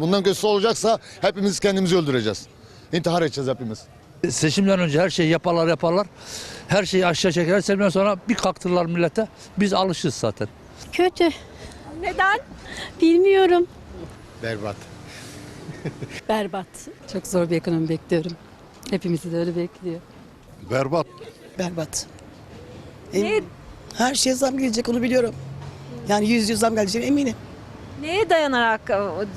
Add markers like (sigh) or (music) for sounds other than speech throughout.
Bundan kötüsü olacaksa hepimiz kendimizi öldüreceğiz. İntihar edeceğiz hepimiz. Seçimden önce her şeyi yaparlar yaparlar. Her şeyi aşağı çekerler. Seçimden sonra bir kalktırırlar millete. Biz alışırız zaten. Kötü. Neden? Bilmiyorum. Berbat. (laughs) Berbat. Çok zor bir ekonomi bekliyorum. Hepimizi de öyle bekliyor. Berbat. Berbat. Ne, Her şeye zam gelecek onu biliyorum. Yani yüz yüz zam geleceğine eminim. Neye dayanarak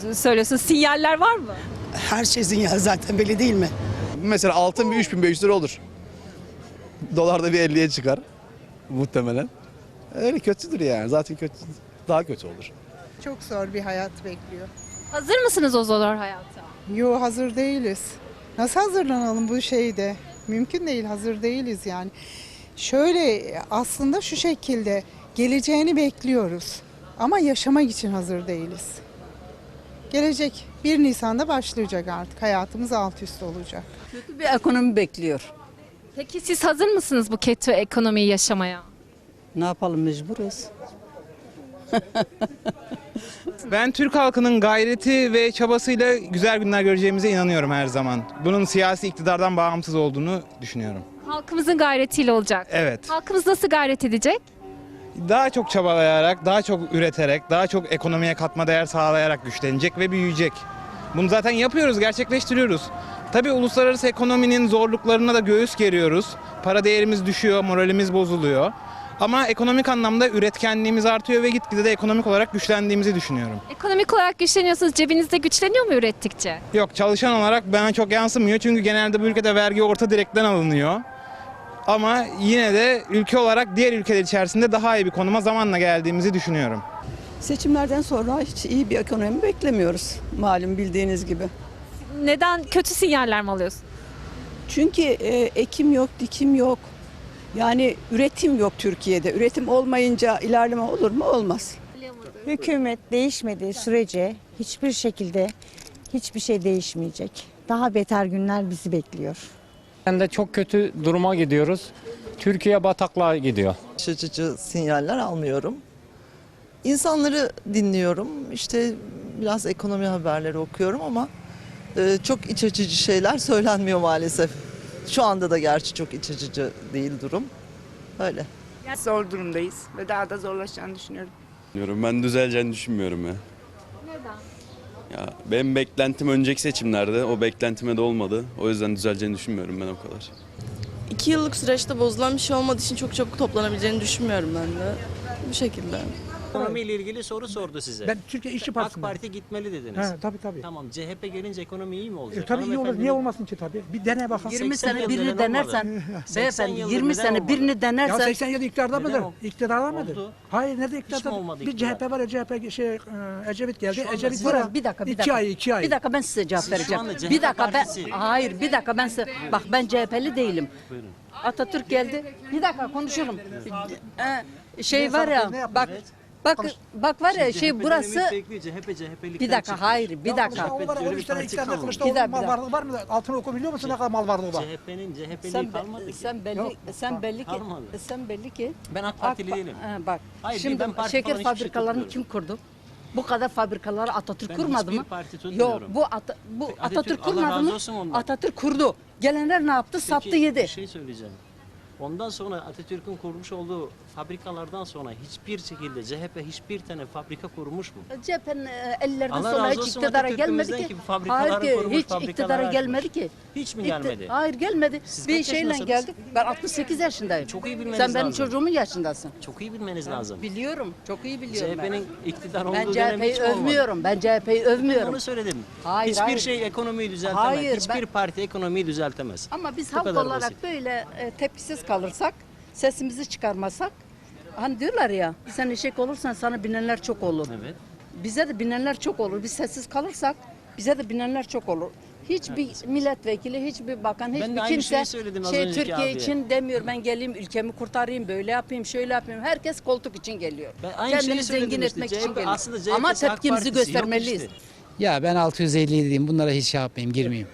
e, söylüyorsun? Sinyaller var mı? Her şey zinyal zaten belli değil mi? Mesela altın bir 3500 lira olur. Dolar da bir 50'ye çıkar muhtemelen. Öyle kötüdür yani. Zaten kötü daha kötü olur. Çok zor bir hayat bekliyor. Hazır mısınız o zor hayata? Yo hazır değiliz. Nasıl hazırlanalım bu şeyde? Mümkün değil hazır değiliz yani. Şöyle aslında şu şekilde geleceğini bekliyoruz. Ama yaşamak için hazır değiliz. Gelecek 1 Nisan'da başlayacak artık. Hayatımız alt üst olacak. Kötü bir ekonomi bekliyor. Peki siz hazır mısınız bu kötü ekonomiyi yaşamaya? Ne yapalım mecburuz. (laughs) Ben Türk halkının gayreti ve çabasıyla güzel günler göreceğimize inanıyorum her zaman. Bunun siyasi iktidardan bağımsız olduğunu düşünüyorum. Halkımızın gayretiyle olacak. Evet. Halkımız nasıl gayret edecek? Daha çok çabalayarak, daha çok üreterek, daha çok ekonomiye katma değer sağlayarak güçlenecek ve büyüyecek. Bunu zaten yapıyoruz, gerçekleştiriyoruz. Tabii uluslararası ekonominin zorluklarına da göğüs geriyoruz. Para değerimiz düşüyor, moralimiz bozuluyor. Ama ekonomik anlamda üretkenliğimiz artıyor ve gitgide de ekonomik olarak güçlendiğimizi düşünüyorum. Ekonomik olarak güçleniyorsunuz. Cebinizde güçleniyor mu ürettikçe? Yok çalışan olarak bana çok yansımıyor çünkü genelde bu ülkede vergi orta direkten alınıyor. Ama yine de ülke olarak diğer ülkeler içerisinde daha iyi bir konuma zamanla geldiğimizi düşünüyorum. Seçimlerden sonra hiç iyi bir ekonomi beklemiyoruz. Malum bildiğiniz gibi. Neden kötü sinyaller mi alıyorsun? Çünkü e, ekim yok, dikim yok. Yani üretim yok Türkiye'de. Üretim olmayınca ilerleme olur mu? Olmaz. Hükümet değişmediği sürece hiçbir şekilde hiçbir şey değişmeyecek. Daha beter günler bizi bekliyor. De çok kötü duruma gidiyoruz. Türkiye bataklığa gidiyor. şaşırtıcı sinyaller almıyorum. İnsanları dinliyorum. İşte biraz ekonomi haberleri okuyorum ama e, çok iç açıcı şeyler söylenmiyor maalesef. Şu anda da gerçi çok iç açıcı değil durum. Öyle. Zor durumdayız ve daha da zorlaşacağını düşünüyorum. Diyorum ben düzeleceğini düşünmüyorum ya. Ya benim beklentim önceki seçimlerde o beklentime de olmadı. O yüzden düzeleceğini düşünmüyorum ben o kadar. İki yıllık süreçte bozulan bir şey olmadığı için çok çabuk toplanabileceğini düşünmüyorum ben de. Bu şekilde. Ekonomiyle ilgili soru sordu size. Ben Türkiye İşçi AK Partisi'nden. Parti gitmeli dediniz. tabii tabii. Tamam CHP gelince ekonomi iyi mi olacak? E, tabii iyi olur. Niye olmasın ki tabii? Bir dene bakalım. 20 sene (laughs) birini denersen, 80 Beyefendi yıldır 20 neden sene birini Ya denersen 87 iktidarda mıdır? İktidarda mıdır? Hayır nerede iktidarda? Bir? CHP var ya CHP şey e, Ecevit geldi. Ecevit var bir dakika bir İki dakika. ay iki ay. Bir dakika ben size cevap vereceğim. Bir dakika ben hayır bir dakika ben size bak ben CHP'li değilim. Atatürk geldi. Bir dakika konuşurum. Ee, şey var ya bak bak bak var ya şey burası CHP CHP'likten bir dakika hayır bir dakika. Öyle 13 bir tane kalmadı. Kılıçdaroğlu Bir dakika, mal varlığı var mı? Altını oku biliyor musun ne kadar mal varlığı var? CHP'nin CHP'liği Sen, kalmadı ki. sen belli Yok, sen belli ki kalmadı. sen belli ki Ben AK Partili değilim. Ha, bak Hayır, şimdi ben parti şeker falan hiçbir şey fabrikalarını kim kurdu? Bu kadar fabrikaları Atatürk Ben kurmadı hiçbir mı? parti Yok tutmuyorum. bu Ata- bu Atatürk, Atatürk, Allah kurmadı razı mı? ondan. Atatürk kurdu. Gelenler ne yaptı? Sattı Peki, yedi. Bir şey söyleyeceğim. Ondan sonra Atatürk'ün kurmuş olduğu fabrikalardan sonra hiçbir şekilde CHP hiçbir tane fabrika kurmuş mu? CHP'nin e, ellerinden Allah sonra hiç iktidara gelmedi ki. Hayır ki kurmuş, hiç iktidara açmış. gelmedi ki. Hiç mi İkti- gelmedi? Hayır gelmedi. Siz bir şeyle yaşındasınız? geldik. Ben 68 yaşındayım. Çok iyi bilmeniz Sen benim lazım. çocuğumun yaşındasın. Çok iyi bilmeniz lazım. Biliyorum. Çok iyi biliyorum ben. CHP'nin iktidar olduğu Ben dönem hiç mi olmadı? övmüyorum. Ben CHP'yi Ben övmüyorum. onu söyledim. Hayır, Hiçbir hayır. şey ekonomiyi düzeltemez. Hayır, Hiçbir ben- parti ekonomiyi düzeltemez. Ama biz halk olarak böyle e, tepkisiz kalırsak, sesimizi çıkarmasak, hani diyorlar ya, sen eşek olursan sana binenler çok olur. Evet. Bize de binenler çok olur. Biz sessiz kalırsak bize de binenler çok olur. Hiçbir milletvekili, hiçbir bakan, hiçbir kimse şeyi söyledim az şey Türkiye abiye. için demiyor. Ben geleyim ülkemi kurtarayım, böyle yapayım, şöyle yapayım. Herkes koltuk için geliyor. Ben aynı şeyi Kendini zengin işte. etmek için CHP geliyor. aslında CHP Ama tepkimizi göstermeliyiz. işte. Ya ben 650 diyeyim bunlara hiç şey yapmayayım girmeyeyim.